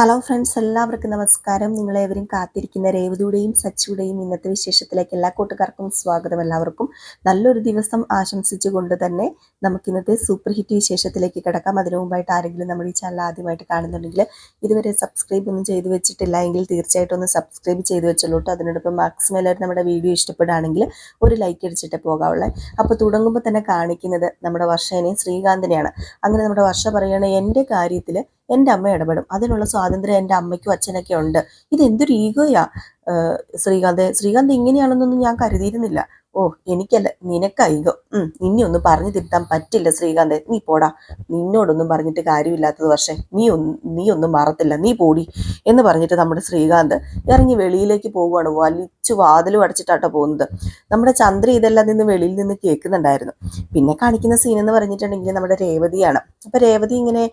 Hello friends എല്ലാവർക്കും നമസ്കാരം. നിങ്ങളേവരും കാത്തിരിക്കുന്ന രേവതിയുടെയും സച്ചിയുടെയും ഇന്നത്തെ വിശേഷത്തിലേക്ക് എല്ലാ കൂട്ടുകാർക്കും സ്വാഗതം എല്ലാവർക്കും. നല്ലൊരു ദിവസം ആശംസിച്ചുകൊണ്ട് തന്നെ നമുക്ക് ഇന്നത്തെ സൂപ്പർ ഹിറ്റ് വിശേഷത്തിലേക്ക് കിടക്കാം. അതിനു മുമ്പായിട്ട് ആരെങ്കിലും നമ്മുടെ ഈ ചാനൽ ആദ്യമായിട്ട് കാണുന്നുണ്ടെങ്കിൽ ഇതുവരെ സബ്സ്ക്രൈബ് ഒന്നും ചെയ്തു വെച്ചിട്ടില്ല എങ്കിൽ തീർച്ചയായിട്ടും ഒന്ന് സബ്സ്ക്രൈബ് ചെയ്ത് വെച്ചോളൂട്ടോ അതിനോടൊപ്പം മാക്സിമം എല്ലാവരും നമ്മുടെ വീഡിയോ ഇഷ്ടപ്പെടുകയാണെങ്കിൽ ഒരു ലൈക്ക് അടിച്ചിട്ട് പോകാവുള്ളേ. അപ്പോൾ തുടങ്ങുമ്പോൾ തന്നെ കാണിക്കുന്നത് നമ്മുടെ വർഷേനെയും ശ്രീകാന്തിനെയാണ്. അങ്ങനെ നമ്മുടെ വർഷ പറയുകയാണെങ്കിൽ എന്റെ കാര്യത്തിൽ എന്റെ അമ്മ ഇടപെടും. അതിനുള്ള സ്വാതന്ത്ര്യം എന്റെ അമ്മയ്ക്കും അച്ഛനൊക്കെ ഉണ്ട്. ഇത് എന്തൊരു ഈഗോയാ ശ്രീകാന്ത്. ശ്രീകാന്ത് ഇങ്ങനെയാണെന്നൊന്നും ഞാൻ കരുതിയിരുന്നില്ല. ഓ എനിക്കല്ല നിനക്കൈകോ നിന്നെ ഒന്നും പറഞ്ഞു തിരുത്താൻ പറ്റില്ല ശ്രീകാന്ത്. നീ പോടാ. നിന്നോടൊന്നും പറഞ്ഞിട്ട് കാര്യമില്ലാത്തത് പക്ഷേ നീ ഒന്ന് നീ ഒന്നും മറത്തില്ല. നീ പോടി എന്ന് പറഞ്ഞിട്ട് നമ്മുടെ ശ്രീകാന്ത് ഇറങ്ങി വെളിയിലേക്ക് പോവുകയാണ്. വലിച്ചു വാതിലും അടച്ചിട്ടാട്ടോ പോകുന്നത്. നമ്മുടെ ചന്ദ്ര ഇതെല്ലാം നിന്ന് വെളിയിൽ നിന്ന് കേൾക്കുന്നുണ്ടായിരുന്നു. പിന്നെ കാണിക്കുന്ന സീൻ എന്ന് പറഞ്ഞിട്ടുണ്ടെങ്കിൽ നമ്മുടെ രേവതിയാണ്. അപ്പൊ രേവതി ഇങ്ങനെ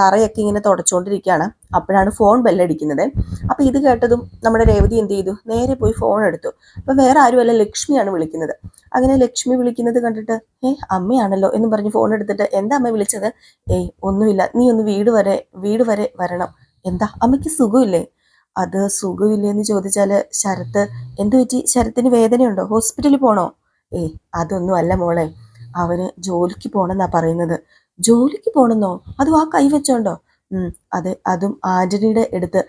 തറയൊക്കെ ഇങ്ങനെ തുടച്ചുകൊണ്ടിരിക്കുകയാണ് അപ്പോഴാണ് ഫോൺ ബെല്ലടിക്കുന്നത്. അപ്പോൾ ഇത് കേട്ടതും നമ്മുടെ രേവതി എന്ത് ചെയ്തു? നേരെ പോയി ഫോൺ എടുത്തു. അപ്പോൾ വേറെ ആരുമല്ല ലക്ഷ്മിയാണ് വിളിക്കുന്നത്. അങ്ങനെ ലക്ഷ്മി വിളിക്കുന്നത് കണ്ടിട്ട് ഏ അമ്മയാണല്ലോ എന്ന് പറഞ്ഞ് ഫോൺ എടുത്തിട്ട് എന്താ അമ്മ വിളിച്ചത്? ഏയ് ഒന്നുമില്ല. നീ ഒന്ന് വീട് വരെ വീട് വരെ വരണം. എന്താ? അമ്മയ്ക്ക് സുഖമില്ലേ? അത് സുഖമില്ലെന്ന് ചോദിച്ചാൽ ശരത്ത് എന്തു പറ്റി? ശരത്തിന് വേദനയുണ്ടോ? ഹോസ്പിറ്റലിൽ പോണോ? ഏയ് അതൊന്നും അല്ല മോളെ. അവന് ജോലിക്ക് പോണെന്നാ പറയുന്നത്. ജോലിക്ക് പോണെന്നോ? അതും ആ കൈ വെച്ചോണ്ടോ? ഉം അതെ അതും ആന്റണിയുടെ എടുത്ത്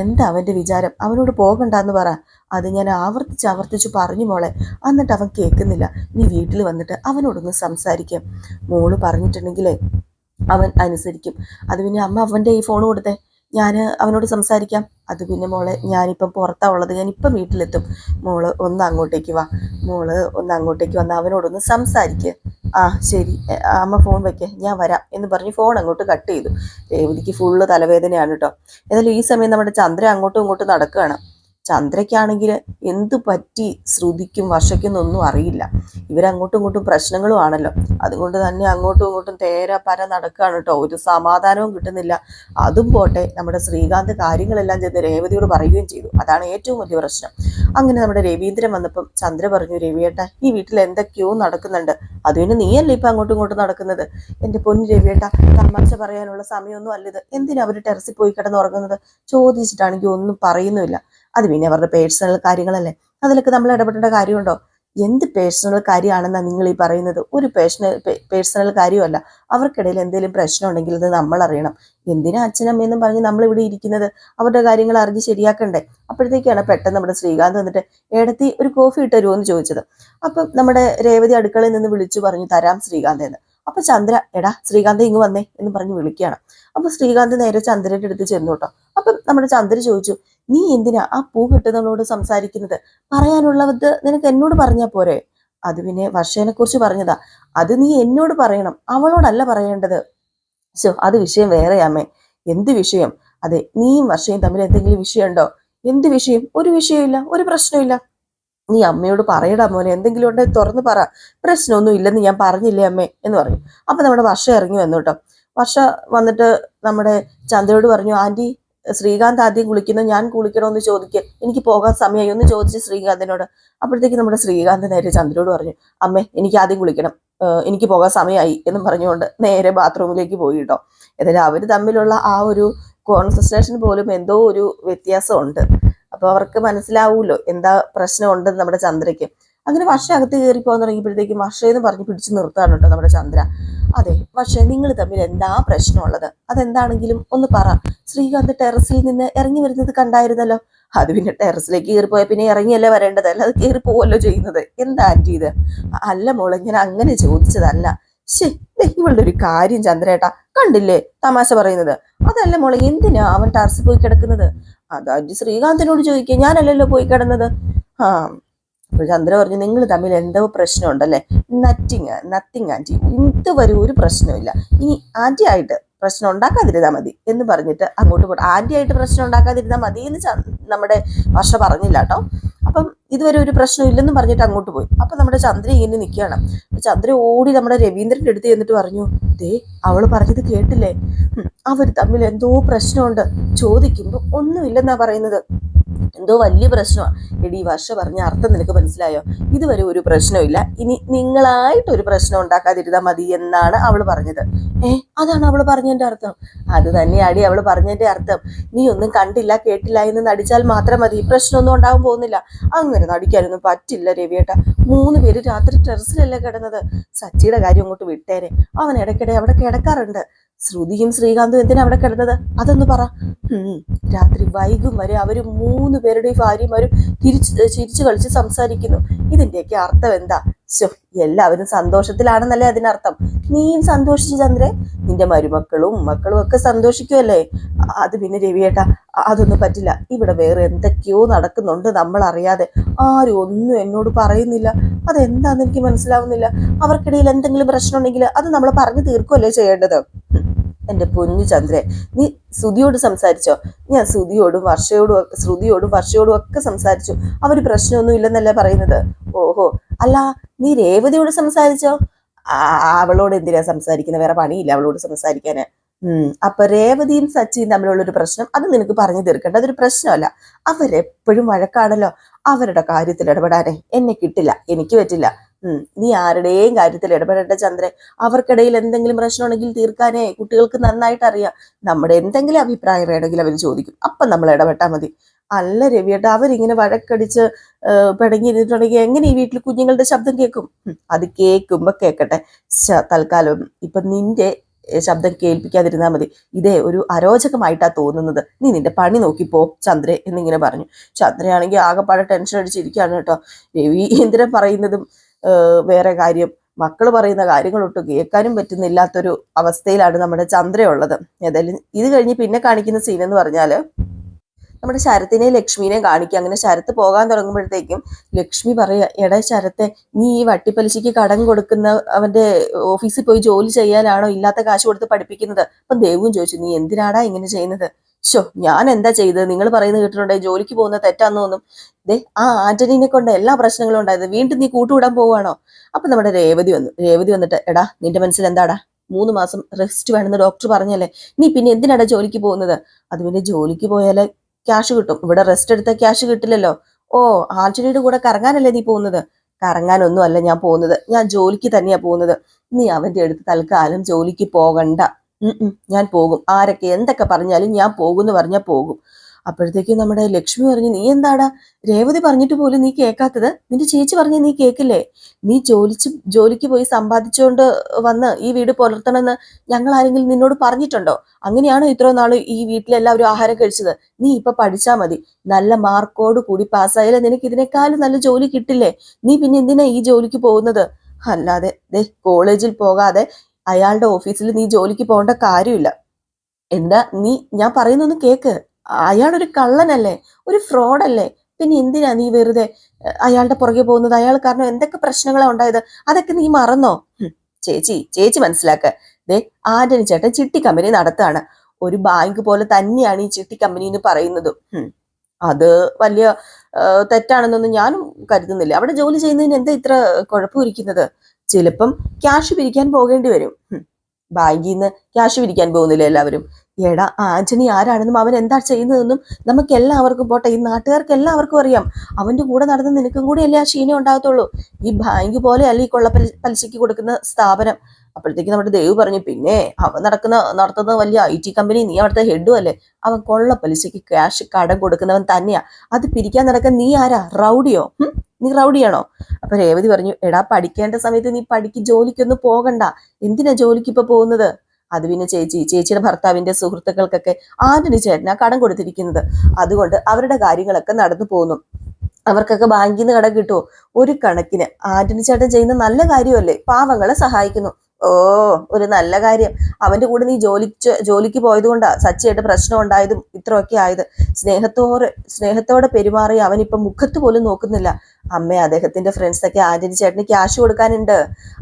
എന്താ അവന്റെ വിചാരം? അവനോട് പോകണ്ടെന്ന് പറ. അത് ഞാൻ ആവർത്തിച്ച് ആവർത്തിച്ച് പറഞ്ഞു മോളെ. എന്നിട്ട് അവൻ കേൾക്കുന്നില്ല. നീ വീട്ടിൽ വന്നിട്ട് അവനോടൊന്ന് സംസാരിക്കാം. മോൾ പറഞ്ഞിട്ടുണ്ടെങ്കിലേ അവൻ അനുസരിക്കും. അത് പിന്നെ അമ്മ അവന്റെ ഈ ഫോൺ കൊടുത്തേ. ഞാൻ അവനോട് സംസാരിക്കാം. അത് പിന്നെ മോളെ ഞാനിപ്പം പുറത്താണ് ഉള്ളത്. ഞാൻ ഇപ്പം വീട്ടിലെത്തും. മോൾ ഒന്ന് അങ്ങോട്ടേക്ക് വാ. മോൾ ഒന്ന് അങ്ങോട്ടേക്ക് വന്ന് അവനോടൊന്ന് സംസാരിക്കുക ആ ശരി. അമ്മ ഫോൺ വെക്കേ. ഞാൻ വരാം എന്ന് പറഞ്ഞ് ഫോൺ അങ്ങോട്ട് കട്ട് ചെയ്തു. രേവതിക്ക് ഫുള്ള് തലവേദനയാണ് കേട്ടോ എന്നാലും ഈ സമയം നമ്മുടെ ചന്ദ്ര അങ്ങോട്ടും ഇങ്ങോട്ടും നടക്കുകയാണ്. ചന്ദ്രയ്ക്കാണെങ്കിൽ എന്തു പറ്റി? ശ്രുതിക്കും വർഷയ്ക്കും ഒന്നും അറിയില്ല. ഇവരങ്ങോട്ടും ഇങ്ങോട്ടും പ്രശ്നങ്ങളും ആണല്ലോ. അതുകൊണ്ട് തന്നെ അങ്ങോട്ടും ഇങ്ങോട്ടും തേര പര നടക്കുകയാണ് കേട്ടോ. ഒരു സമാധാനവും കിട്ടുന്നില്ല. അതും പോട്ടെ നമ്മുടെ ശ്രീകാന്ത് കാര്യങ്ങളെല്ലാം ചെന്ന് രേവതിയോട് പറയുകയും ചെയ്തു. അതാണ് ഏറ്റവും വലിയ പ്രശ്നം. അങ്ങനെ നമ്മുടെ രവീന്ദ്രൻ വന്നപ്പം ചന്ദ്ര പറഞ്ഞു രവിയേട്ട ഈ വീട്ടിൽ എന്തൊക്കെയോ നടക്കുന്നുണ്ട്. അതുകൊണ്ട് നീയല്ലേ ഇപ്പൊ അങ്ങോട്ടും ഇങ്ങോട്ടും നടക്കുന്നത്? എന്റെ പൊന്നു രവിയേട്ട തമാശ പറയാനുള്ള സമയമൊന്നും അല്ലിത് എന്തിനാ അവർ ടെറസിൽ പോയി കിടന്നുറങ്ങുന്നത്? ചോദിച്ചിട്ടാണെങ്കിൽ ഒന്നും പറയുന്നുമില്ല. അത് പിന്നെ അവരുടെ പേഴ്സണൽ കാര്യങ്ങളല്ലേ? അതിലൊക്കെ നമ്മൾ ഇടപെടേണ്ട കാര്യമുണ്ടോ? എന്ത് പേഴ്സണൽ കാര്യമാണെന്നാണ് നിങ്ങൾ ഈ പറയുന്നത്? ഒരു പേഴ്സണൽ പേഴ്സണൽ കാര്യമല്ല അവർക്കിടയിൽ എന്തെങ്കിലും പ്രശ്നം ഉണ്ടെങ്കിൽ അത് നമ്മൾ അറിയണം. എന്തിനാ അച്ഛനമ്മയെന്നും പറഞ്ഞ് നമ്മൾ ഇവിടെ ഇരിക്കുന്നത്? അവരുടെ കാര്യങ്ങൾ അറിഞ്ഞ് ശരിയാക്കണ്ടേ? അപ്പോഴത്തേക്കാണ് പെട്ടെന്ന് നമ്മുടെ ശ്രീകാന്ത് വന്നിട്ട് ഏടത്തി ഒരു കോഫി ഇട്ട് തരുമോ എന്ന് ചോദിച്ചത്. അപ്പം നമ്മുടെ രേവതി അടുക്കളയിൽ നിന്ന് വിളിച്ചു പറഞ്ഞു തരാം ശ്രീകാന്ത് എന്ന്. അപ്പൊ ചന്ദ്ര എടാ ശ്രീകാന്ത് ഇങ്ങ് വന്നേ എന്ന് പറഞ്ഞ് വിളിക്കുകയാണ്. അപ്പൊ ശ്രീകാന്ത് നേരെ ചന്ദ്രന്റെ അടുത്ത് ചെന്നു കേട്ടോ. അപ്പം നമ്മുടെ ചന്ദ്ര ചോദിച്ചു നീ എന്തിനാ ആ പൂ കിട്ടുന്നവളോട് സംസാരിക്കുന്നത്? പറയാനുള്ളവത് നിനക്ക് എന്നോട് പറഞ്ഞാ പോരെ? അത് പിന്നെ വർഷേനെ കുറിച്ച് പറഞ്ഞതാ. അത് നീ എന്നോട് പറയണം അവളോടല്ല പറയേണ്ടത്. സോ അത് വിഷയം വേറെയാമേ എന്ത് വിഷയം? അതെ നീയും വർഷയും തമ്മിൽ എന്തെങ്കിലും വിഷയമുണ്ടോ? എന്ത് വിഷയം? ഒരു വിഷയമില്ല ഒരു പ്രശ്നമില്ല നീ അമ്മയോട് പറയടാ മോനെ എന്തെങ്കിലും ഉണ്ടെങ്കിൽ തുറന്ന് പറ. പ്രശ്നമൊന്നും ഇല്ലെന്ന് ഞാൻ പറഞ്ഞില്ലേ അമ്മേ? എന്ന് പറഞ്ഞു അപ്പൊ നമ്മുടെ വർഷ ഇറങ്ങി വന്നു കേട്ടോ. വർഷ വന്നിട്ട് നമ്മുടെ ചന്ദ്രയോട് പറഞ്ഞു ആന്റി ശ്രീകാന്ത് ആദ്യം കുളിക്കുന്നു ഞാൻ കുളിക്കണമെന്ന് ചോദിക്കുക എനിക്ക് പോകാൻ സമയമായി ഒന്ന് ചോദിച്ച് ശ്രീകാന്തിനോട്. അപ്പോഴത്തേക്ക് നമ്മുടെ ശ്രീകാന്ത് നേരെ ചന്ദ്രയോട് പറഞ്ഞു അമ്മേ എനിക്ക് ആദ്യം കുളിക്കണം. എനിക്ക് പോകാൻ സമയമായി എന്നും പറഞ്ഞുകൊണ്ട് നേരെ ബാത്റൂമിലേക്ക് പോയി കേട്ടോ. ഏതായാലും അവർ തമ്മിലുള്ള ആ ഒരു കോൺസെൻട്രേഷൻ പോലും എന്തോ ഒരു വ്യത്യാസമുണ്ട്. അപ്പൊ അവർക്ക് മനസ്സിലാവൂല്ലോ എന്താ പ്രശ്നം ഉണ്ടെന്ന് നമ്മുടെ ചന്ദ്രയ്ക്ക്. അങ്ങനെ വർഷ അകത്ത് കയറി പോകാൻ തുടങ്ങിയപ്പോഴത്തേക്കും വർഷ വർഷയെന്ന് പറഞ്ഞ് പിടിച്ചു നിർത്താൻ കേട്ടോ നമ്മുടെ ചന്ദ്ര. അതെ പക്ഷേ നിങ്ങൾ തമ്മിൽ എന്താ പ്രശ്നമുള്ളത്? അതെന്താണെങ്കിലും ഒന്ന് പറ. ശ്രീകാന്ത് ടെറസിൽ നിന്ന് ഇറങ്ങി വരുന്നത് കണ്ടായിരുന്നല്ലോ. അത് പിന്നെ ടെറസിലേക്ക് കയറി പോയാൽ പിന്നെ ഇറങ്ങിയല്ലേ വരേണ്ടത്? അത് കയറി പോവല്ലോ ചെയ്യുന്നത്. എന്താ ആന്റി ഇത്? അല്ല മോളെ ഞാൻ അങ്ങനെ ചോദിച്ചതല്ല. ശേ ഇവളുടെ ഒരു കാര്യം ചന്ദ്രേട്ടാ കണ്ടില്ലേ തമാശ പറയുന്നത്? അതല്ല മോളെ എന്തിനാ അവൻ ടർസ് പോയി കിടക്കുന്നത്? അതാ ആന്റി ശ്രീകാന്തിനോട് ചോദിക്കുക ഞാനല്ലല്ലോ പോയി കിടന്നത്? ആ അപ്പോൾ ചന്ദ്ര പറഞ്ഞു നിങ്ങൾ തമ്മിൽ എന്തോ പ്രശ്നമുണ്ടല്ലേ? നത്തിങ് നത്തിങ് ആന്റി വരെ ഒരു പ്രശ്നമില്ല ഇനി ആന്റി ആയിട്ട് പ്രശ്നം ഉണ്ടാക്കാതിരുന്നാൽ മതി എന്ന് പറഞ്ഞിട്ട് അങ്ങോട്ട് പോകും ആന്റി ആയിട്ട് പ്രശ്നം ഉണ്ടാക്കാതിരുന്നാൽ മതി എന്ന് നമ്മുടെ വർഷ പറഞ്ഞില്ല കേട്ടോ. അപ്പം ഇതുവരെ ഒരു പ്രശ്നം ഇല്ലെന്ന് പറഞ്ഞിട്ട് അങ്ങോട്ട് പോയി. അപ്പം നമ്മുടെ ചന്ദ്ര ഇങ്ങനെ നിൽക്കുകയാണ്. ചന്ദ്ര ഓടി നമ്മുടെ രവീന്ദ്രന്റെ അടുത്ത് ചെന്നിട്ട് പറഞ്ഞു ദേ അവൾ പറഞ്ഞത് കേട്ടില്ലേ? അവർ തമ്മിൽ എന്തോ പ്രശ്നമുണ്ട്. ചോദിക്കുമ്പോൾ ഒന്നുമില്ലെന്നാ പറയുന്നത്. എന്തോ വലിയ പ്രശ്നമാണ് എടി ഈ വർഷ പറഞ്ഞ അർത്ഥം നിനക്ക് മനസ്സിലായോ? ഇതുവരെ ഒരു പ്രശ്നമില്ല ഇനി നിങ്ങളായിട്ട് ഒരു പ്രശ്നം ഉണ്ടാക്കാതിരുന്നാൽ മതി എന്നാണ് അവൾ പറഞ്ഞത്. ഏ അതാണ് അവൾ പറഞ്ഞതിന്റെ അർത്ഥം. അത് തന്നെയാടി അവൾ പറഞ്ഞതിന്റെ അർത്ഥം. നീ ഒന്നും കണ്ടില്ല കേട്ടില്ല എന്ന് നടിച്ചാൽ മാത്രം മതി. പ്രശ്നമൊന്നും ഉണ്ടാവാൻ പോകുന്നില്ല. അങ്ങനെ നടിക്കാനൊന്നും പറ്റില്ല രവിയേട്ട. മൂന്ന് പേര് രാത്രി ടെറസിലല്ലേ കിടന്നത്. സച്ചിയുടെ കാര്യം അങ്ങോട്ട് വിട്ടേരെ. അവൻ ഇടയ്ക്കിടെ അവിടെ കിടക്കാറുണ്ട്. ശ്രുതിയും ശ്രീകാന്തും എന്തിനാ അവിടെ കിടന്നത്? അതൊന്ന് പറ. രാത്രി വൈകും വരെ അവർ മൂന്ന് പേരുടെയും ഭാര്യമാരും തിരിച്ച് ചിരിച്ചു കളിച്ച് സംസാരിക്കുന്നു. ഇതിന്റെയൊക്കെ അർത്ഥം എന്താ? ശോ എല്ലാവരും സന്തോഷത്തിലാണെന്നല്ലേ അതിനർത്ഥം. നീയും സന്തോഷിച്ചു ചന്ദ്രേ. നിന്റെ മരുമക്കളും മക്കളും ഒക്കെ സന്തോഷിക്കുമല്ലേ അത് പിന്നെ രവിയേട്ടാ അതൊന്നും പറ്റില്ല. ഇവിടെ വേറെ എന്തൊക്കെയോ നടക്കുന്നുണ്ട് നമ്മൾ അറിയാതെ ആരും ഒന്നും എന്നോട് പറയുന്നില്ല. അതെന്താന്ന് എനിക്ക് മനസ്സിലാവുന്നില്ല. അവർക്കിടയിൽ എന്തെങ്കിലും പ്രശ്നം ഉണ്ടെങ്കിൽ അത് നമ്മൾ പറഞ്ഞു തീർക്കുമല്ലേ ചെയ്യേണ്ടത്? ഹും. എന്റെ പൊന്നു ചന്ദ്രൻ നീ ശ്രുതിയോട് സംസാരിച്ചോ? ഞാൻ ശ്രുതിയോടും വർഷയോടും ശ്രുതിയോടും വർഷയോടും ഒക്കെ സംസാരിച്ചു. അവർ പ്രശ്നമൊന്നും ഇല്ലെന്നല്ലേ പറയുന്നത്? ഓഹോ അല്ല നീ രേവതിയോട് സംസാരിച്ചോ? അവളോട് എന്തിനാ സംസാരിക്കുന്നത് വേറെ പണിയില്ല അവളോട് സംസാരിക്കാന്. ഉം അപ്പൊ രേവതിയും സച്ചിയും തമ്മിലുള്ള ഒരു പ്രശ്നം അത് നിനക്ക് പറഞ്ഞു തീർക്കേണ്ട അതൊരു പ്രശ്നമല്ല. അവരെപ്പോഴും വഴക്കാണല്ലോ. അവരുടെ കാര്യത്തിൽ ഇടപെടാനേ എന്നെ കിട്ടില്ല എനിക്ക് പറ്റില്ല. നീ ആരുടെയും കാര്യത്തിൽ ഇടപെടേണ്ട ചന്ദ്രൻ. അവർക്കിടയിൽ എന്തെങ്കിലും പ്രശ്നം ഉണ്ടെങ്കിൽ തീർക്കാനേ. കുട്ടികൾക്ക് നന്നായിട്ട് അറിയാം. നമ്മുടെ എന്തെങ്കിലും അഭിപ്രായം വേണമെങ്കിൽ അവർ ചോദിക്കും. അപ്പം നമ്മൾ ഇടപെട്ടാൽ മതി. അല്ല രവിയേട്ട അവരിങ്ങനെ വഴക്കടിച്ച് പിടങ്ങിയിരുന്നിട്ടുണ്ടെങ്കിൽ എങ്ങനെ ഈ വീട്ടിൽ കുഞ്ഞുങ്ങളുടെ ശബ്ദം കേൾക്കും? അത് കേൾക്കുമ്പോ കേൾക്കട്ടെ. തൽക്കാലം ഇപ്പൊ നിന്റെ ശബ്ദം കേൾപ്പിക്കാതിരുന്നാൽ മതി. ഇതേ ഒരു അരോചകമായിട്ടാ തോന്നുന്നത്. നീ നിന്റെ പണി നോക്കിപ്പോ ചന്ദ്രെ എന്നിങ്ങനെ പറഞ്ഞു. ചന്ദ്രയാണെങ്കിൽ ആകെപ്പാടെ ടെൻഷൻ അടിച്ചിരിക്കുകയാണ് കേട്ടോ. രവീന്ദ്രൻ പറയുന്നതും വേറെ കാര്യം. മക്കൾ പറയുന്ന കാര്യങ്ങളൊട്ടും കേൾക്കാനും പറ്റുന്നില്ലാത്തൊരു അവസ്ഥയിലാണ് നമ്മുടെ ചന്ദ്രയുള്ളത്. ഏതായാലും ഇത് കഴിഞ്ഞ് പിന്നെ കാണിക്കുന്ന സീൻ എന്ന് പറഞ്ഞാൽ നമ്മുടെ ശരത്തിനെയും ലക്ഷ്മിനെയും കാണിക്കുക. അങ്ങനെ ശരത്ത് പോകാൻ തുടങ്ങുമ്പോഴത്തേക്കും ലക്ഷ്മി പറയുക എടാ ശരത്തെ നീ ഈ വട്ടിപ്പലിശയ്ക്ക് കടം കൊടുക്കുന്ന അവന്റെ ഓഫീസിൽ പോയി ജോലി ചെയ്യാനാണോ? ഇല്ലാത്ത കാശ് കൊടുത്ത് പഠിപ്പിക്കുന്നത്? അപ്പം ദേവും ചോദിച്ചു നീ എന്തിനാടാ ഇങ്ങനെ ചെയ്യുന്നത്? ഷോ ഞാൻ എന്താ ചെയ്തത്? നിങ്ങൾ പറയുന്നത് കേട്ടിട്ടുണ്ടായി ജോലിക്ക് പോകുന്ന തെറ്റാന്ന് തോന്നും ദേ ആ ആന്റണീനെ കൊണ്ട് എല്ലാ പ്രശ്നങ്ങളും ഉണ്ടായത് വീണ്ടും നീ കൂട്ടുവിടാൻ പോവാണോ അപ്പൊ നമ്മുടെ രേവതി വന്നു രേവതി വന്നിട്ട് എടാ നിന്റെ മനസ്സിൽ എന്താടാ? മൂന്ന് മാസം റെസ്റ്റ് വേണമെന്ന് ഡോക്ടർ പറഞ്ഞല്ലേ? നീ പിന്നെ എന്തിനാടാ ജോലിക്ക് പോകുന്നത്? അത് പിന്നെ ജോലിക്ക് പോയാലേ ക്യാഷ് കിട്ടും. ഇവിടെ റെസ്റ്റ് എടുത്താൽ ക്യാഷ് കിട്ടില്ലല്ലോ. ഓ ആന്റണിയുടെ കൂടെ കറങ്ങാനല്ലേ നീ പോകുന്നത്? കറങ്ങാനൊന്നും അല്ല ഞാൻ പോകുന്നത്. ഞാൻ ജോലിക്ക് തന്നെയാ പോകുന്നത്. നീ അവന്റെ അടുത്ത് തൽക്കാലം ജോലിക്ക് പോകണ്ട. ഞാൻ പോകും. ആരൊക്കെ എന്തൊക്കെ പറഞ്ഞാലും ഞാൻ പോകുമെന്ന് പറഞ്ഞാൽ പോകും. അപ്പോഴത്തേക്കും നമ്മുടെ ലക്ഷ്മി പറഞ്ഞു നീ എന്താടാ? രേവതി പറഞ്ഞിട്ട് പോലും നീ കേൾക്കാത്തത്? നിന്റെ ചേച്ചി പറഞ്ഞ നീ കേൾക്കില്ലേ? നീ ജോലിച്ച് ജോലിക്ക് പോയി സമ്പാദിച്ചുകൊണ്ട് വന്ന് ഈ വീട് പുലർത്തണമെന്ന് ഞങ്ങൾ ആരെങ്കിലും നിന്നോട് പറഞ്ഞിട്ടുണ്ടോ? അങ്ങനെയാണോ ഇത്ര നാൾ ഈ വീട്ടിലെല്ലാവരും ആഹാരം കഴിച്ചത്? നീ ഇപ്പൊ പഠിച്ചാ മതി. നല്ല മാർക്കോട് കൂടി പാസ്സായാലേ നിനക്ക് ഇതിനേക്കാളും നല്ല ജോലി കിട്ടില്ലേ? നീ പിന്നെ എന്തിനാ ഈ ജോലിക്ക് പോകുന്നത്? അല്ലാതെ കോളേജിൽ പോകാതെ അയാളുടെ ഓഫീസിൽ നീ ജോലിക്ക് പോകേണ്ട കാര്യമില്ല. എന്താ നീ ഞാൻ പറയുന്നൊന്ന് കേക്ക്. അയാളൊരു കള്ളനല്ലേ? ഒരു ഫ്രോഡല്ലേ പിന്നെ എന്തിനാ നീ വെറുതെ അയാളുടെ പുറകെ പോകുന്നത്? അയാൾ കാരണം എന്തൊക്കെ പ്രശ്നങ്ങളാ ഉണ്ടായത്? അതൊക്കെ നീ മറന്നോ? ചേച്ചി ചേച്ചി മനസ്സിലാക്ക. ദേ ആന്റണി ചേട്ടൻ ചിട്ടി കമ്പനി നടത്താണ്. ഒരു ബാങ്ക് പോലെ തന്നെയാണ് ഈ ചിട്ടി കമ്പനി എന്ന് പറയുന്നത്. അത് വലിയ തെറ്റാണെന്നൊന്നും ഞാനും കരുതുന്നില്ല. അവിടെ ജോലി ചെയ്യുന്നതിന് എന്താ ഇത്ര കുഴപ്പമിരിക്കുന്നത് ചിലപ്പം ക്യാഷ് പിരിക്കാൻ പോകേണ്ടി വരും. ബാങ്കിൽ നിന്ന് ക്യാഷ് പിരിക്കാൻ പോകുന്നില്ല എല്ലാവരും. എടാ ആന്റണി ആരാണെന്നും അവൻ എന്താ ചെയ്യുന്നതെന്നും നമുക്ക് എല്ലാവർക്കും പോട്ടെ ഈ നാട്ടുകാർക്ക് എല്ലാവർക്കും അറിയാം. അവന്റെ കൂടെ നടന്ന് നിനക്കും കൂടെ അല്ലേ ആ ക്ഷീണം ഉണ്ടാകത്തുള്ളൂ? ഈ ബാങ്ക് പോലെ അല്ല ഈ കൊള്ള പലിശയ്ക്ക് കൊടുക്കുന്ന സ്ഥാപനം. അപ്പോഴത്തേക്ക് നമ്മുടെ ദേവ് പറഞ്ഞു പിന്നെ അവൻ നടക്കുന്ന നടത്തുന്ന വലിയ ഐ ടി കമ്പനി നീ അവിടുത്തെ ഹെഡും അല്ലേ? അവൻ കൊള്ള പലിശയ്ക്ക് ക്യാഷ് കടം കൊടുക്കുന്നവൻ തന്നെയാ. അത് പിരിക്കാൻ നടക്കാൻ നീ ആരാ? റൗഡിയോ? നീ റൗഡിയാണോ? അപ്പൊ രേവതി പറഞ്ഞു എടാ പഠിക്കേണ്ട സമയത്ത് നീ പഠിക്ക് ജോലിക്കൊന്നും പോകണ്ട. എന്തിനാ ജോലിക്ക് ഇപ്പൊ പോകുന്നത്? അത് പിന്നെ ചേച്ചി ചേച്ചിയുടെ ഭർത്താവിന്റെ സുഹൃത്തുക്കൾക്കൊക്കെ ആന്റണി ചേട്ടനാ കടം കൊടുത്തിരിക്കുന്നത്. അതുകൊണ്ട് അവരുടെ കാര്യങ്ങളൊക്കെ നടന്നു പോകുന്നു അവർക്കൊക്കെ ബാങ്കിൽ നിന്ന് കടം കിട്ടുമോ ഒരു കണക്കിന് ആന്റണി ചേട്ടൻ ചെയ്യുന്ന നല്ല കാര്യമല്ലേ? പാവങ്ങളെ സഹായിക്കുന്നു. ഓ ഒരു നല്ല കാര്യം. അവന്റെ കൂടെ നീ ജോലി ജോലിക്ക് പോയത് കൊണ്ടാ സച്ചിയായിട്ട് പ്രശ്നം ഉണ്ടായതും ഇത്രയൊക്കെ ആയത്. സ്നേഹത്തോടെ സ്നേഹത്തോടെ പെരുമാറി അവൻ ഇപ്പൊ മുഖത്ത് പോലും നോക്കുന്നില്ല. അമ്മ അദ്ദേഹത്തിന്റെ ഫ്രണ്ട്സ് ഒക്കെ ആന്റണി ചേട്ടന് ക്യാഷ് കൊടുക്കാനുണ്ട്.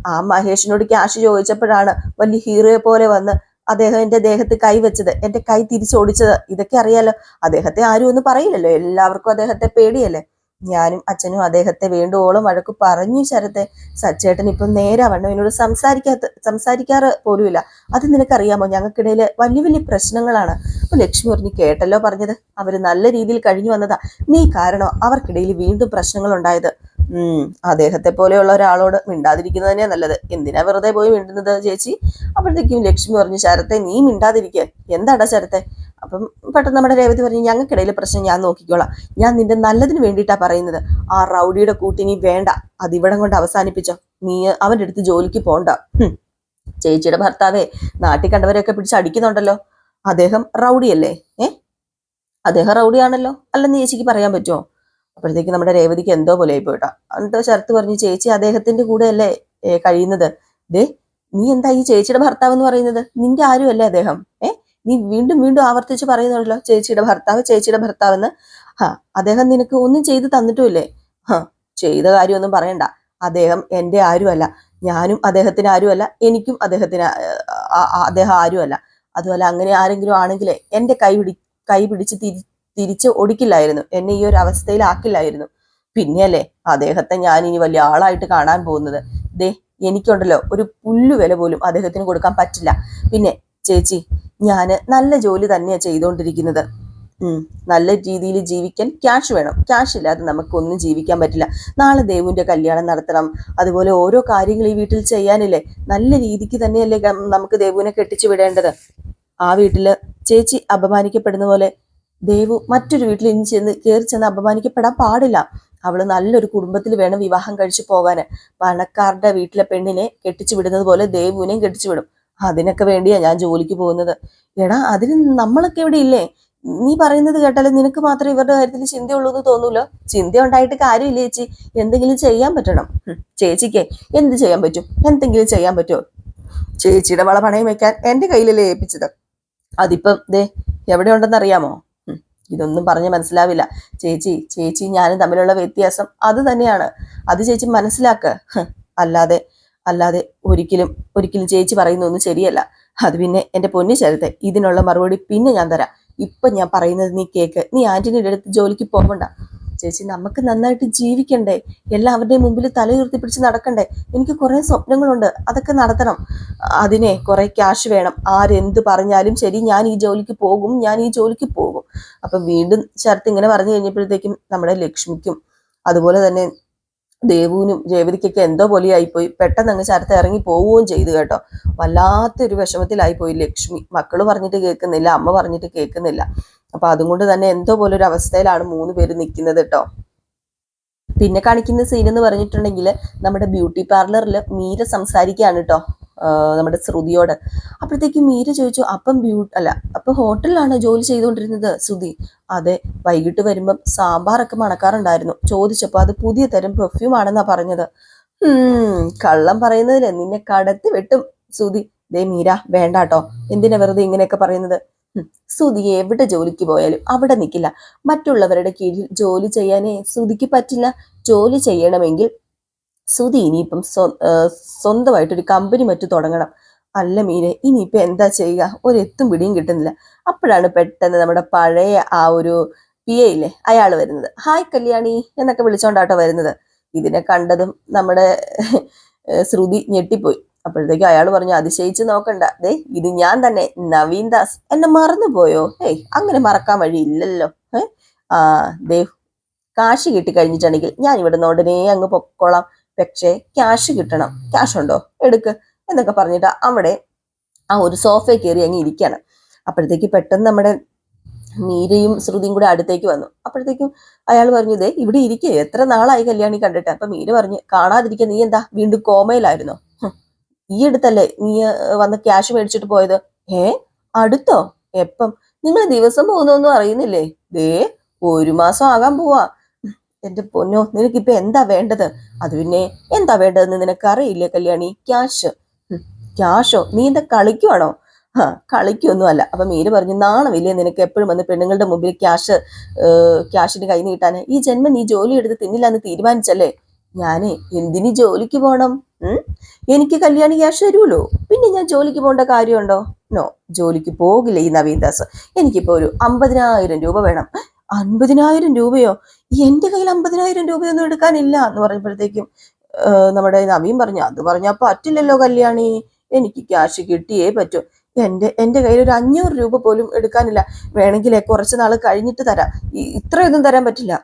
ആ മഹേഷിനോട് ക്യാഷ് ചോദിച്ചപ്പോഴാണ് വലിയ ഹീറോയെ പോലെ വന്ന് അദ്ദേഹം എന്റെ ദേഹത്ത് കൈ വെച്ചത് എന്റെ കൈ തിരിച്ചോടിച്ചത്. ഇതൊക്കെ അറിയാലോ അദ്ദേഹത്തെ ആരും ഒന്നും പറയില്ലല്ലോ. എല്ലാവർക്കും അദ്ദേഹത്തെ പേടിയല്ലേ? ഞാനും അച്ഛനും അദ്ദേഹത്തെ വേണ്ടുവോളം വഴക്ക് പറഞ്ഞു ശരത്തെ. സച്ചേട്ടൻ ഇപ്പം നേരെ വണ്ണം എന്നോട് സംസാരിക്കാത്ത സംസാരിക്കാറ് പോലുമില്ല. അത് നിനക്കറിയാമോ? ഞങ്ങൾക്കിടയിൽ വലിയ വലിയ പ്രശ്നങ്ങളാണ്. അപ്പൊ ലക്ഷ്മി പറഞ്ഞു കേട്ടല്ലോ പറഞ്ഞത്. അവർ നല്ല രീതിയിൽ കഴിഞ്ഞു വന്നതാ. നീ കാരണം? അവർക്കിടയിൽ വീണ്ടും പ്രശ്നങ്ങൾ ഉണ്ടായത് ഉം അദ്ദേഹത്തെ പോലെയുള്ള ഒരാളോട് മിണ്ടാതിരിക്കുന്നത് തന്നെയാ നല്ലത്. എന്തിനാ വെറുതെ പോയി മിണ്ടുന്നത് ചേച്ചി? അപ്പോഴത്തേക്കും ലക്ഷ്മി പറഞ്ഞു ശരത്തെ നീ മിണ്ടാതിരിക്കുക എന്താടാ ശരത്തെ? അപ്പം പെട്ടെന്ന് നമ്മുടെ രേവതി പറഞ്ഞു ഞങ്ങൾക്കിടയിലെ പ്രശ്നം ഞാൻ നോക്കിക്കോളാം. ഞാൻ നിന്റെ നല്ലതിന് വേണ്ടിയിട്ടാണ് പറയുന്നത്. ആ റൗഡിയുടെ കൂട്ടിനി വേണ്ട. അത് ഇവിടം കൊണ്ട് അവസാനിപ്പിച്ചോ. നീ അവന്റെ അടുത്ത് ജോലിക്ക് പോണ്ട. ചേച്ചിയുടെ ഭർത്താവേ നാട്ടിൽ കണ്ടവരെയൊക്കെ പിടിച്ച് അടിക്കുന്നുണ്ടല്ലോ. അദ്ദേഹം റൗഡിയല്ലേ? ഏ? അദ്ദേഹം റൗഡിയാണല്ലോ? അല്ലെന്ന് ചേച്ചിക്ക് പറയാൻ പറ്റുമോ? അപ്പോഴത്തേക്ക് നമ്മുടെ രേവതിക്ക് എന്തോ പോലെ ആയി പോയിട്ടാ എന്നിട്ട് ശരത്ത് പറഞ്ഞു ചേച്ചി അദ്ദേഹത്തിന്റെ കൂടെ അല്ലേ കഴിയുന്നത്. ദേ നീ എന്താ ഈ ചേച്ചിയുടെ ഭർത്താവ് എന്ന് പറയുന്നത്? നിന്റെ ആരും അല്ലേ അദ്ദേഹം? ഏ? നീ വീണ്ടും വീണ്ടും ആവർത്തിച്ച് പറയുന്നുണ്ടല്ലോ ചേച്ചിയുടെ ഭർത്താവ് ചേച്ചിയുടെ ഭർത്താവ് എന്ന് ഹാ അദ്ദേഹം നിനക്ക് ഒന്നും ചെയ്ത് തന്നിട്ടുമില്ലേ? ഹാ ചെയ്ത കാര്യമൊന്നും പറയണ്ട. അദ്ദേഹം എന്റെ ആരുമല്ല. ഞാനും അദ്ദേഹത്തിന് ആരുമല്ല. എനിക്കും അദ്ദേഹത്തിന് അദ്ദേഹം ആരുമല്ല. അതുപോലെ അങ്ങനെ ആരെങ്കിലും ആണെങ്കിലേ എന്റെ കൈ പിടി കൈ പിടിച്ച് തിരി തിരിച്ച് ഒടിക്കില്ലായിരുന്നു. എന്നെ ഈ ഒരു അവസ്ഥയിലാക്കില്ലായിരുന്നു. പിന്നെയല്ലേ അദ്ദേഹത്തെ ഞാൻ ഇനി വലിയ ആളായിട്ട് കാണാൻ പോകുന്നത്. ദേ എനിക്കുണ്ടല്ലോ ഒരു പുല്ലു വില പോലും അദ്ദേഹത്തിന് കൊടുക്കാൻ പറ്റില്ല. പിന്നെ ചേച്ചി ഞാൻ നല്ല ജോലി തന്നെയാ ചെയ്തുകൊണ്ടിരിക്കുന്നത് നല്ല രീതിയിൽ ജീവിക്കാൻ ക്യാഷ് വേണം. ക്യാഷ് ഇല്ലാതെ നമുക്കൊന്നും ജീവിക്കാൻ പറ്റില്ല. നാളെ ദേവുവിന്റെ കല്യാണം നടത്തണം. അതുപോലെ ഓരോ കാര്യങ്ങൾ ഈ വീട്ടിൽ ചെയ്യാനില്ലേ? നല്ല രീതിക്ക് തന്നെയല്ലേ നമുക്ക് ദേവുവിനെ കെട്ടിച്ചു വിടേണ്ടത്. ആ വീട്ടിൽ ചേച്ചി അപമാനിക്കപ്പെടുന്ന പോലെ ദേവു മറ്റൊരു വീട്ടിൽ ഇനി ചെന്ന് കയറി ചെന്ന് അപമാനിക്കപ്പെടാൻ പാടില്ല. അവൾ നല്ലൊരു കുടുംബത്തിൽ വേണം വിവാഹം കഴിച്ചു പോകാന്. പണക്കാരുടെ വീട്ടിലെ പെണ്ണിനെ കെട്ടിച്ചു വിടുന്നത് പോലെ ദേവുവിനെയും കെട്ടിച്ചു വിടും. അതിനൊക്കെ വേണ്ടിയാ ഞാൻ ജോലിക്ക് പോകുന്നത്. എടാ അതിന് നമ്മളൊക്കെ ഇവിടെ ഇല്ലേ? നീ പറയുന്നത് കേട്ടാലും നിനക്ക് മാത്രമേ ഇവരുടെ കാര്യത്തിൽ ചിന്തയുള്ളൂ എന്ന് തോന്നൂലോ? ചിന്ത ഉണ്ടായിട്ട് കാര്യമില്ല ചേച്ചി? എന്തെങ്കിലും ചെയ്യാൻ പറ്റണം. ചേച്ചിക്ക് എന്ത് ചെയ്യാൻ പറ്റും? എന്തെങ്കിലും ചെയ്യാൻ പറ്റുമോ? ചേച്ചിയുടെ വള പണയം വെക്കാൻ എന്റെ കയ്യിലല്ലേ ഏൽപ്പിച്ചത്. അതിപ്പം ദേ എവിടെ ഉണ്ടെന്ന് അറിയാമോ? ഇതൊന്നും പറഞ്ഞ് മനസ്സിലാവില്ല. ചേച്ചി ചേച്ചി ഞാനും തമ്മിലുള്ള വ്യത്യാസം അത് തന്നെയാണ്. അത് ചേച്ചി മനസ്സിലാക്ക. അല്ലാതെ അല്ലാതെ ഒരിക്കലും ഒരിക്കലും ചേച്ചി പറയുന്നൊന്നും ശരിയല്ല. അത് പിന്നെ എന്റെ പൊന്നു ശരത്തെ ഇതിനുള്ള മറുപടി പിന്നെ ഞാൻ തരാം. ഇപ്പം ഞാൻ പറയുന്നത് നീ കേക്ക്. നീ ആന്റിനിയുടെ അടുത്ത് ജോലിക്ക് പോകണ്ട ചേച്ചി നമുക്ക് നന്നായിട്ട് ജീവിക്കണ്ടേ? എല്ലാവരുടെയും മുമ്പിൽ തല ഉയർത്തി പിടിച്ച് നടക്കണ്ടേ? എനിക്ക് കുറേ സ്വപ്നങ്ങളുണ്ട്. അതൊക്കെ നടത്തണം. അതിനെ കുറേ ക്യാഷ് വേണം. ആരെന്ത് പറഞ്ഞാലും ശരി ഞാൻ ഈ ജോലിക്ക് പോകും ഞാൻ ഈ ജോലിക്ക് പോകും. അപ്പം വീണ്ടും ശരത്ത് ഇങ്ങനെ പറഞ്ഞു കഴിഞ്ഞപ്പോഴത്തേക്കും നമ്മുടെ ലക്ഷ്മിക്കും അതുപോലെ തന്നെ ദേവുവിനും രേവതിക്കൊക്കെ എന്തോ പോലെയായിപ്പോയി. പെട്ടെന്ന് അങ്ങ് ശരത്ത് ഇറങ്ങി പോവുകയും ചെയ്തു കേട്ടോ. വല്ലാത്തൊരു വിഷമത്തിലായിപ്പോയി ലക്ഷ്മി. മക്കൾ പറഞ്ഞിട്ട് കേൾക്കുന്നില്ല അമ്മ പറഞ്ഞിട്ട് കേൾക്കുന്നില്ല. അപ്പൊ അതുകൊണ്ട് തന്നെ എന്തോ പോലെ ഒരു അവസ്ഥയിലാണ് മൂന്ന് പേര് നിൽക്കുന്നത് കേട്ടോ. പിന്നെ കാണിക്കുന്ന സീൻ എന്ന് പറഞ്ഞിട്ടുണ്ടെങ്കിൽ നമ്മുടെ ബ്യൂട്ടി പാർലറിൽ മീര സംസാരിക്കുകയാണ് കേട്ടോ നമ്മുടെ ശ്രുതിയോട്. അപ്പോഴത്തേക്ക് മീര ചോദിച്ചു അപ്പം ബ്യൂ അല്ല അപ്പം ഹോട്ടലിലാണ് ജോലി ചെയ്തുകൊണ്ടിരുന്നത്? ശ്രുതി അതെ വൈകിട്ട് വരുമ്പം സാമ്പാറൊക്കെ മണക്കാറുണ്ടായിരുന്നു. ചോദിച്ചപ്പോൾ അത് പുതിയ തരം പെർഫ്യൂം ആണെന്നാ പറഞ്ഞത്. കള്ളം പറയുന്നതിൽ നിന്നെ കടത്തി വെട്ടും. ശ്രുതി ദേ മീര വേണ്ടാട്ടോ. എന്തിനാ വെറുതെ ഇങ്ങനെയൊക്കെ പറയുന്നത്? സുതി എവിടെ ജോലിക്ക് പോയാലും അവിടെ നിൽക്കില്ല മറ്റുള്ളവരുടെ കീഴിൽ ജോലി ചെയ്യാനേ സുതിക്ക് പറ്റില്ല. ജോലി ചെയ്യണമെങ്കിൽ സുതി ഇനിയിപ്പം സ്വ- സ്വന്തമായിട്ടൊരു കമ്പനി മറ്റു തുടങ്ങണം. അല്ല മീനെ ഇനിയിപ്പം എന്താ ചെയ്യുക? ഒരു എത്തും പിടിയും കിട്ടുന്നില്ല. അപ്പോഴാണ് പെട്ടെന്ന് നമ്മുടെ പഴയ ആ ഒരു പി എ ഇല്ലേ അയാൾ വരുന്നത്. ഹായ് കല്യാണി എന്നൊക്കെ വിളിച്ചോണ്ടാട്ടോ വരുന്നത്. ഇതിനെ കണ്ടതും നമ്മുടെ ശ്രുതി ഞെട്ടിപ്പോയി. അപ്പോഴത്തേക്കും അയാൾ പറഞ്ഞു അതിശയിച്ച് നോക്കണ്ട. ദേ ഇത് ഞാൻ തന്നെ നവീൻ ദാസ് എന്നെ മറന്നുപോയോ? ഏയ് അങ്ങനെ മറക്കാൻ വഴിയില്ലല്ലോ. ഏ ആ ദേ കാശ് കിട്ടി കഴിഞ്ഞിട്ടുണ്ടെങ്കിൽ ഞാൻ ഇവിടുന്ന് ഉടനെ അങ്ങ് പൊക്കോളാം. പക്ഷേ ക്യാഷ് കിട്ടണം. ക്യാഷ് ഉണ്ടോ? എടുക്ക് എന്നൊക്കെ പറഞ്ഞിട്ട് അവിടെ ആ ഒരു സോഫയിൽ കയറി അങ്ങ് ഇരിക്കുകയാണ്. അപ്പോഴത്തേക്ക് പെട്ടെന്ന് നമ്മുടെ മീരയും ശ്രുതിയും കൂടെ അടുത്തേക്ക് വന്നു. അപ്പോഴത്തേക്കും അയാൾ പറഞ്ഞു ദേ ഇവിടെ ഇരിക്കേ. എത്ര നാളായി കല്യാണി കണ്ടിട്ട്? അപ്പൊ മീര പറഞ്ഞു കാണാതിരിക്കാൻ നീ എന്താ? വീണ്ടും കോമയിലായിരുന്നോ? ഈ അടുത്തല്ലേ നീ വന്ന് ക്യാഷ് മേടിച്ചിട്ട് പോയത്? ഏ അടുത്തോ? എപ്പം? നിങ്ങൾ ദിവസം പോകുന്നൊന്നും അറിയുന്നില്ലേ? ദേ ഒരു മാസം ആകാൻ പോവാ. എന്റെ പൊന്നോ നിനക്കിപ്പൊ എന്താ വേണ്ടത്? അത് പിന്നെ എന്താ വേണ്ടതെന്ന് നിനക്ക് അറിയില്ലേ കല്യാണി ക്യാഷ് ക്യാഷോ നീ എന്താ കളിക്കുവാണോ? ആ കളിക്കൊന്നും അല്ല അപ്പൊ മീര് പറഞ്ഞു നാണമില്ലേ നിനക്ക് എപ്പോഴും വന്ന് പെണ്ണുങ്ങളുടെ മുമ്പിൽ ക്യാഷ് ക്യാഷിന് കൈ നീട്ടാന് ഈ ജന്മം നീ ജോലി എടുത്ത് തിന്നില്ല എന്ന് തീരുമാനിച്ചല്ലേ? ഞാനേ എന്തിന് ജോലിക്ക് പോണം? എനിക്ക് കല്യാണി ക്യാഷ് തരുമല്ലോ പിന്നെ ഞാൻ ജോലിക്ക് പോകേണ്ട കാര്യമുണ്ടോ? നോ ജോലിക്ക് പോകില്ല ഈ നവീൻ ദാസ് എനിക്കിപ്പോ ഒരു അമ്പതിനായിരം രൂപ വേണം. അൻപതിനായിരം രൂപയോ? എന്റെ കയ്യിൽ അമ്പതിനായിരം രൂപയൊന്നും എടുക്കാനില്ല എന്ന് പറഞ്ഞപ്പോഴത്തേക്കും നമ്മുടെ നവീൻ പറഞ്ഞു അത് പറഞ്ഞാൽ പറ്റില്ലല്ലോ കല്യാണി. എനിക്ക് ക്യാഷ് കിട്ടിയേ പറ്റൂ. എന്റെ എന്റെ കയ്യിൽ ഒരു അഞ്ഞൂറ് രൂപ പോലും എടുക്കാനില്ല. വേണമെങ്കിലേ കുറച്ച് നാൾ കഴിഞ്ഞിട്ട് തരാം. ഇത്രയൊന്നും തരാൻ പറ്റില്ല.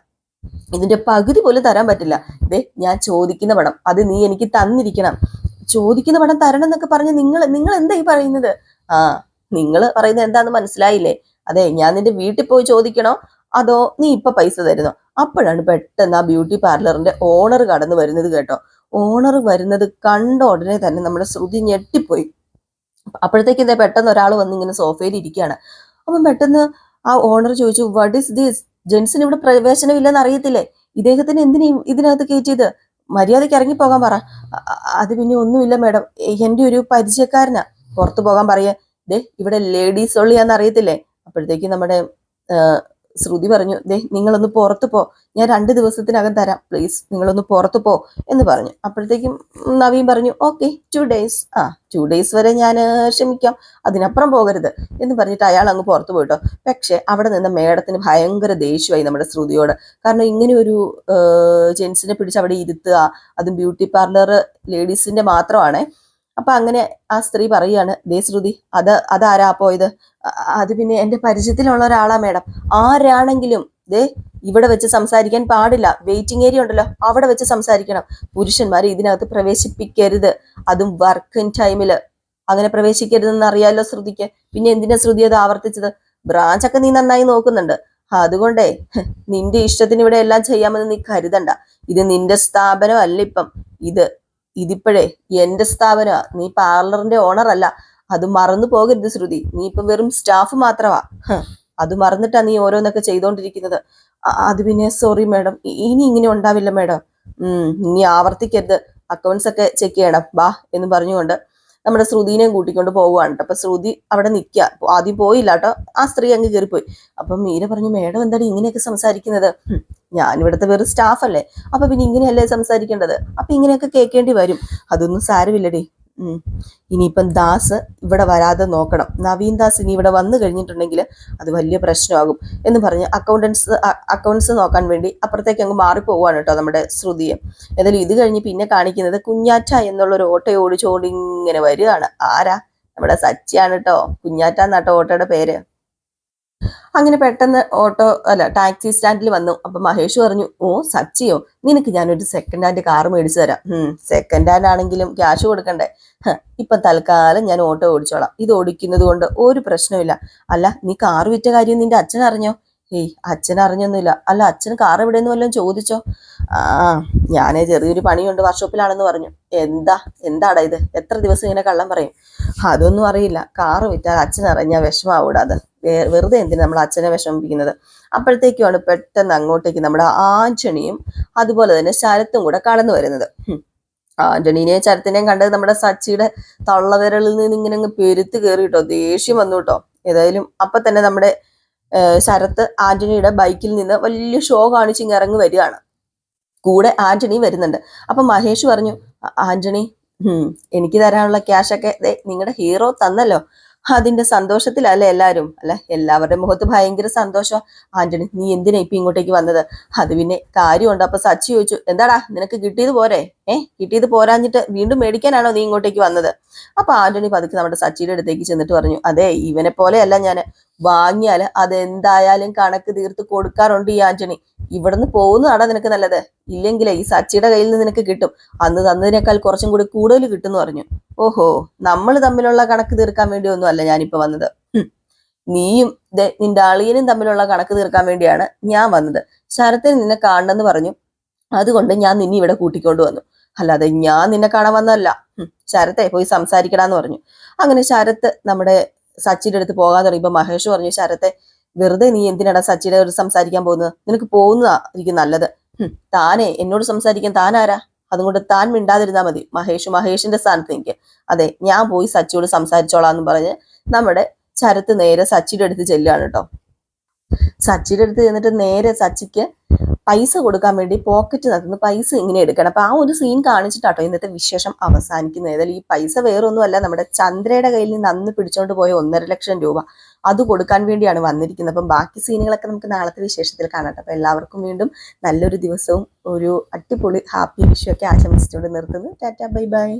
ഇതിന്റെ പകുതി പോലും തരാൻ പറ്റില്ല. ഇതേ ഞാൻ ചോദിക്കുന്ന പണം അത് നീ എനിക്ക് തന്നിരിക്കണം. ചോദിക്കുന്ന പണം തരണം എന്നൊക്കെ പറഞ്ഞ് നിങ്ങൾ നിങ്ങൾ എന്താ ഈ പറയുന്നത്? ആ നിങ്ങൾ പറയുന്നത് എന്താന്ന് മനസ്സിലായില്ലേ? അതെ ഞാൻ നിന്റെ വീട്ടിൽ പോയി ചോദിക്കണോ? അതോ നീ ഇപ്പൊ പൈസ തരുന്നോ? അപ്പോഴാണ് പെട്ടെന്ന് ആ ബ്യൂട്ടി പാർലറിന്റെ ഓണർ കടന്നു വരുന്നത് കേട്ടോ. ഓണർ വരുന്നത് കണ്ട ഉടനെ തന്നെ നമ്മുടെ ശ്രുതി ഞെട്ടിപ്പോയി. അപ്പോഴത്തേക്ക് ഇതേ പെട്ടെന്ന് ഒരാൾ വന്ന് ഇങ്ങനെ സോഫയിൽ ഇരിക്കുകയാണ്. അപ്പം പെട്ടെന്ന് ആ ഓണർ ചോദിച്ചു വാട്ട് ഇസ് ദിസ് ജെൻസിന് ഇവിടെ പ്രവേശനം ഇല്ലെന്ന് അറിയത്തില്ലേ? ഇദ്ദേഹത്തിന് എന്തിനും ഇതിനകത്ത് കയറ്റിയത്? മര്യാദയ്ക്ക് ഇറങ്ങി പോകാൻ പറ. അത് പിന്നെ ഒന്നുമില്ല മാഡം. എന്റെ ഒരു പരിചയക്കാരനാ. പുറത്തു പോകാൻ പറയാ. ദേ ഇവിടെ ലേഡീസ് ഉള്ളിയാന്ന് അറിയത്തില്ലേ? അപ്പോഴത്തേക്ക് നമ്മുടെ ശ്രുതി പറഞ്ഞു ദേ നിങ്ങളൊന്ന് പുറത്തു പോ. ഞാൻ രണ്ട് ദിവസത്തിനകം തരാം. പ്ലീസ് നിങ്ങളൊന്ന് പുറത്തു പോ. എന്ന് പറഞ്ഞു. അപ്പോഴത്തേക്കും നവീൻ പറഞ്ഞു ഓക്കെ ടു ഡേയ്സ് ആ ടു ഡേയ്സ് വരെ ഞാൻ ക്ഷമിക്കാം. അതിനപ്പുറം പോകരുത്. എന്ന് പറഞ്ഞിട്ട് അയാൾ അങ്ങ് പുറത്തു പോയിട്ടോ. പക്ഷെ അവിടെ നിന്ന് മേഡത്തിന് ഭയങ്കര ദേഷ്യമായി നമ്മുടെ ശ്രുതിയോട്. കാരണം ഇങ്ങനെ ഒരു ജെൻസിനെ പിടിച്ച് അവിടെ ഇരുത്തുക അതും ബ്യൂട്ടി പാർലർ ലേഡീസിന്റെ മാത്രമാണ്. അപ്പൊ അങ്ങനെ ആ സ്ത്രീ പറയാണ് ദേ ശ്രുതി അത് അതാരാ പോയത്? അത് പിന്നെ എന്റെ പരിചയത്തിലുള്ള ഒരാളാ മേഡം. ആരാണെങ്കിലും ദേ ഇവിടെ വെച്ച് സംസാരിക്കാൻ പാടില്ല. വെയിറ്റിംഗ് ഏരിയ ഉണ്ടല്ലോ അവിടെ വെച്ച് സംസാരിക്കണം. പുരുഷന്മാരെ ഇതിനകത്ത് പ്രവേശിപ്പിക്കരുത്. അതും വർക്കിംഗ് ടൈമിൽ അങ്ങനെ പ്രവേശിക്കരുതെന്ന് അറിയാലോ ശ്രുതിക്ക്. പിന്നെ എന്തിനാ ശ്രുതി അത് ആവർത്തിച്ചത്? ബ്രാഞ്ച് ഒക്കെ നീ നന്നായി നോക്കുന്നുണ്ട്. അതുകൊണ്ടേ നിന്റെ ഇഷ്ടത്തിന് ഇവിടെ എല്ലാം ചെയ്യാമെന്ന് നീ കരുതണ്ട. ഇത് നിന്റെ സ്ഥാപനം അല്ല ഇപ്പം. ഇത് ഇതിപ്പോഴേ എന്റെ സ്ഥാപനമാ. നീ പാർലറിന്റെ ഓണർ അല്ല. അത് മറന്നു പോകരുത് ശ്രുതി. നീ ഇപ്പൊ വെറും സ്റ്റാഫ് മാത്രമാ അത് മറന്നിട്ടാ നീ ഓരോന്നൊക്കെ ചെയ്തോണ്ടിരിക്കുന്നത്. അത് പിന്നെ സോറി മാഡം ഇനി ഇങ്ങനെ ഉണ്ടാവില്ല മാഡം ഇനി ആവർത്തിക്കരുത്. അക്കൗണ്ട്സ് ഒക്കെ ചെക്ക് ചെയ്യണം. ബാ എന്ന് പറഞ്ഞുകൊണ്ട് നമ്മുടെ ശ്രുതിനെയും കൂട്ടിക്കൊണ്ട് പോവുകയാണ്. കേട്ടോ അപ്പൊ ശ്രുതി അവിടെ നിൽക്കുക ആദ്യം പോയില്ല കേട്ടോ ആ സ്ത്രീ അങ്ങ് കയറിപ്പോയി. അപ്പം മീര പറഞ്ഞു മേഡം എന്താണ് ഇങ്ങനെയൊക്കെ സംസാരിക്കുന്നത്? ഞാൻ ഇവിടുത്തെ വെറും സ്റ്റാഫ് അല്ലേ? അപ്പൊ പിന്നെ ഇങ്ങനെയല്ലേ സംസാരിക്കേണ്ടത്? അപ്പൊ ഇങ്ങനെയൊക്കെ കേൾക്കേണ്ടി വരും. അതൊന്നും സാരമില്ലടി. ഇനിയിപ്പം ദാസ് ഇവിടെ വരാതെ നോക്കണം. നവീൻ ദാസ് ഇനി ഇവിടെ വന്നു കഴിഞ്ഞിട്ടുണ്ടെങ്കിൽ അത് വലിയ പ്രശ്നമാകും എന്ന് പറഞ്ഞ് അക്കൗണ്ടൻസ് അക്കൗണ്ട്സ് നോക്കാൻ വേണ്ടി അപ്പുറത്തേക്ക് അങ്ങ് മാറിപ്പോവാണ് കേട്ടോ നമ്മുടെ ശ്രുതിയെ ഏതായാലും ഇത് കഴിഞ്ഞ് പിന്നെ കാണിക്കുന്നത് കുഞ്ഞാറ്റ എന്നുള്ളൊരു ഓട്ടോ ഓടിച്ചോണ്ട് ഇങ്ങനെ വരികയാണ്. ആരാ? നമ്മുടെ സച്ചിയാണ് കേട്ടോ. കുഞ്ഞാറ്റ എന്നാട്ടോ ഓട്ടോയുടെ പേര്. അങ്ങനെ പെട്ടെന്ന് ഓട്ടോ അല്ല ടാക്സി സ്റ്റാൻഡിൽ വന്നു. അപ്പൊ മഹേഷ് പറഞ്ഞു ഓ സച്ചിയോ നിനക്ക് ഞാനൊരു സെക്കൻഡ് ഹാൻഡ് കാർ മേടിച്ചു തരാം. സെക്കൻഡ് ഹാൻഡ് ആണെങ്കിലും ക്യാഷ് കൊടുക്കണ്ടേ? ഇപ്പൊ തൽക്കാലം ഞാൻ ഓട്ടോ ഓടിച്ചോളാം. ഇത് ഓടിക്കുന്നത് കൊണ്ട് ഒരു പ്രശ്നമില്ല അല്ല നീ കാർ വിറ്റ കാര്യം നിന്റെ അച്ഛൻ അറിഞ്ഞോ? ഏയ് അച്ഛൻ അറിഞ്ഞൊന്നുമില്ല. അല്ല അച്ഛന് കാർ എവിടെയെന്ന് വല്ലതും ചോദിച്ചോ? ആ ഞാനേ ചെറിയൊരു പണിയുണ്ട് വർക്ക്ഷോപ്പിലാണെന്ന് പറഞ്ഞു. എന്താ എന്താടാ ഇത്? എത്ര ദിവസം ഇങ്ങനെ കള്ളം പറയും? അതൊന്നും അറിയില്ല. കാറ് വിറ്റാൽ അച്ഛൻ അറിഞ്ഞാൽ വിഷമാവൂടാതെ വെറുതെ എന്തിനാ നമ്മൾ അച്ഛനെ വിഷമിപ്പിക്കുന്നത്? അപ്പോഴത്തേക്കുമാണ് പെട്ടെന്ന് അങ്ങോട്ടേക്ക് നമ്മുടെ ആഞ്ചണിയും അതുപോലെ തന്നെ ശരത്തും കൂടെ കടന്നു വരുന്നത്. ആന്റണീനെയും ശരത്തിനെയും കണ്ടത് നമ്മുടെ സച്ചിയുടെ തള്ളവിരലിൽ നിന്ന് ഇങ്ങനെ അങ്ങ് പെരുത്ത് കയറി കേട്ടോ ദേഷ്യം വന്നു കേട്ടോ. ഏതായാലും അപ്പൊ തന്നെ നമ്മുടെ ശരത്ത് ആന്റണിയുടെ ബൈക്കിൽ നിന്ന് വലിയ ഷോ കാണിച്ച് ഇറങ്ങി വരികയാണ്. കൂടെ ആന്റണി വരുന്നുണ്ട്. അപ്പൊ മഹേഷ് പറഞ്ഞു ആന്റണി എനിക്ക് തരാനുള്ള ക്യാഷൊക്കെ നിങ്ങളുടെ ഹീറോ തന്നല്ലോ. അതിന്റെ സന്തോഷത്തിലല്ലേ എല്ലാവരും അല്ല? എല്ലാവരുടെ മുഖത്ത് ഭയങ്കര സന്തോഷം ആന്റണി നീ എന്തിനാ ഇപ്പൊ ഇങ്ങോട്ടേക്ക് വന്നത്? അത് പിന്നെ കാര്യമുണ്ട്. അപ്പൊ സച്ചി ചോദിച്ചു എന്താടാ നിനക്ക് കിട്ടിയത് പോരെ? ഏ കിട്ടിയത് പോരാഞ്ഞിട്ട് വീണ്ടും മേടിക്കാനാണോ നീ ഇങ്ങോട്ടേക്ക് വന്നത്? അപ്പൊ ആന്റണി പതുക്കെ നമ്മുടെ സച്ചിയുടെ അടുത്തേക്ക് ചെന്നിട്ട് പറഞ്ഞു അതെ ഇവനെ പോലെയല്ല ഞാൻ വാങ്ങിയാൽ അതെന്തായാലും കണക്ക് തീർത്ത് കൊടുക്കാറുണ്ട് ഈ ആന്റണി. ഇവിടുന്ന് പോകുന്നതാണോ നിനക്ക് നല്ലത്? ഇല്ലെങ്കിൽ ഈ സച്ചിയുടെ കയ്യിൽ നിന്ന് നിനക്ക് കിട്ടും. അന്ന് തന്നതിനേക്കാൾ കുറച്ചും കൂടി കൂടുതൽ കിട്ടുമെന്ന് പറഞ്ഞു. ഓഹോ നമ്മൾ തമ്മിലുള്ള കണക്ക് തീർക്കാൻ വേണ്ടി ഒന്നും അല്ല ഞാനിപ്പോ വന്നത്. നീയും നിന്റെ അളിയനും തമ്മിലുള്ള കണക്ക് തീർക്കാൻ വേണ്ടിയാണ് ഞാൻ വന്നത്. ശരത്തിന് നിന്നെ കാണണമെന്ന് പറഞ്ഞു. അതുകൊണ്ട് ഞാൻ നിന്നെ ഇവിടെ കൂട്ടിക്കൊണ്ടു വന്നു. അല്ലാതെ ഞാൻ നിന്നെ കാണാൻ വന്നതല്ല. ശരത്തെ പോയി സംസാരിക്കടാന്ന് പറഞ്ഞു. അങ്ങനെ ശരത്ത് നമ്മുടെ സച്ചിയുടെ അടുത്ത് പോകാൻ തുടങ്ങിയപ്പോ മഹേഷ് പറഞ്ഞു ശരത്തെ വെറുതെ നീ എന്തിനാടാ സച്ചിയുടെ അടുത്ത് സംസാരിക്കാൻ പോകുന്നത്? നിനക്ക് പോകുന്നതായിരിക്കും നല്ലത്. താനേ എന്നോട് സംസാരിക്കാൻ താനാരാ? അതുകൊണ്ട് താൻ മിണ്ടാതിരുന്നാ മതി. മഹേഷ് മഹേഷിന്റെ സ്ഥാനത്ത് നിൽക്കുക അതെ ഞാൻ പോയി സച്ചിയോട് സംസാരിച്ചോളാം എന്ന് പറഞ്ഞ് നമ്മുടെ ശരത്ത് നേരെ സച്ചിയുടെ അടുത്ത് ചെല്ലുകയാണ് കേട്ടോ. സച്ചിയുടെ അടുത്ത് ചെന്നിട്ട് നേരെ സച്ചിക്ക് പൈസ കൊടുക്കാൻ വേണ്ടി പോക്കറ്റ് നടത്തുന്ന പൈസ ഇങ്ങനെ എടുക്കണം. അപ്പൊ ആ ഒരു സീൻ കാണിച്ചിട്ടാട്ടോ ഇന്നത്തെ വിശേഷം അവസാനിക്കുന്നത്. ഏതായാലും ഈ പൈസ വേറൊന്നുമല്ല നമ്മുടെ ചന്ദ്രയുടെ കയ്യിൽ നിന്ന് അന്ന് പിടിച്ചോണ്ട് പോയ ഒന്നര ലക്ഷം രൂപ അത് കൊടുക്കാൻ വേണ്ടിയാണ് വന്നിരിക്കുന്നത്. അപ്പം ബാക്കി സീനുകളൊക്കെ നമുക്ക് നാളത്തെ വിശേഷത്തിൽ കാണാം അപ്പം എല്ലാവർക്കും വീണ്ടും നല്ലൊരു ദിവസവും ഒരു അടിപൊളി ഹാപ്പി വിഷു ഒക്കെ ആശംസിച്ചുകൊണ്ട് നിർത്തുന്നു. Tata bye bye.